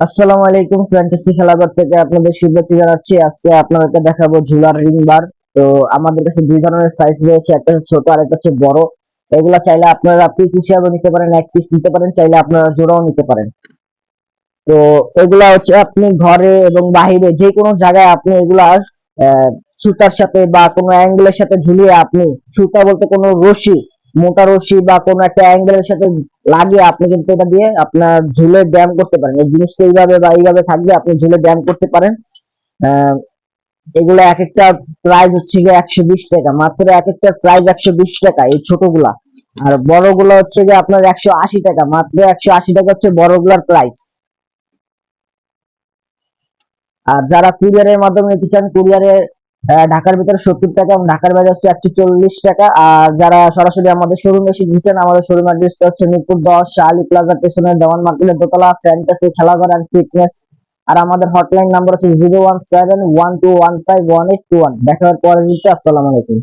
আসসালামু আলাইকুম ফ্যান্টাসি খেলাঘর থেকে আপনাদের শুভেচ্ছা জানাচ্ছি। আজকে আপনাদেরকে দেখাবো ঝুলার রিং বার। তো আমাদের কাছে দুই ধরনের সাইজ রয়েছে, একটা ছোট আর একটা হচ্ছে বড়। এগুলা চাইলে আপনারা পিস হিসাবে নিতে পারেন, এক পিস নিতে পারেন, চাইলে আপনারা জোড়াও নিতে পারেন। তো এগুলা হচ্ছে আপনি ঘরে এবং বাহিরে যে কোনো জায়গায় আপনি এগুলা সুতার সাথে বা কোনো অ্যাঙ্গেলের সাথে ঝুলিয়ে আপনি সুতা বলতে কোনো রশি মোটা রশি বা কোনো একটা অ্যাঙ্গেলের সাথে লাগিয়ে আপনি কিন্তু এটা দিয়ে আপনার ঝুলে ব্যায়াম করতে পারেন। এই জিনিসটা এইভাবে বা এইভাবে থাকবে, আপনি ঝুলে ব্যায়াম করতে পারেন। এগুলো এক একটা প্রাইস হচ্ছে গিয়ে একশো বিশ টাকা। মাত্র এক একটা প্রাইস একশো বিশ টাকা এই ছোটগুলা। আর বড় বড়গুলো হচ্ছে গিয়ে আপনার একশো আশি টাকা। মাত্র একশো আশি টাকা হচ্ছে বড়গুলার প্রাইস আর যারা কুরিয়ারের মাধ্যমে নিতে চান কুরিয়ারের ঢাকার ভিতরে সত্তর টাকা এবং ঢাকার বাইরে হচ্ছে একশো চল্লিশ টাকা। আর যারা সরাসরি আমাদের শোরুমে এসে নিচ্ছেন, আমাদের শোরুম অ্যাড্রেসটা হচ্ছে মিরপুর দশ আলী প্লাজার পেছনে দেওয়ান মার্কেটের দোতলা ফ্যান্টাসি খেলাঘর অ্যান্ড ফিটনেস আর আমাদের হটলাইন নাম্বার হচ্ছে zero one seven one two one five one eight two one দেখা হওয়ার পরে আসসালামু আলাইকুম।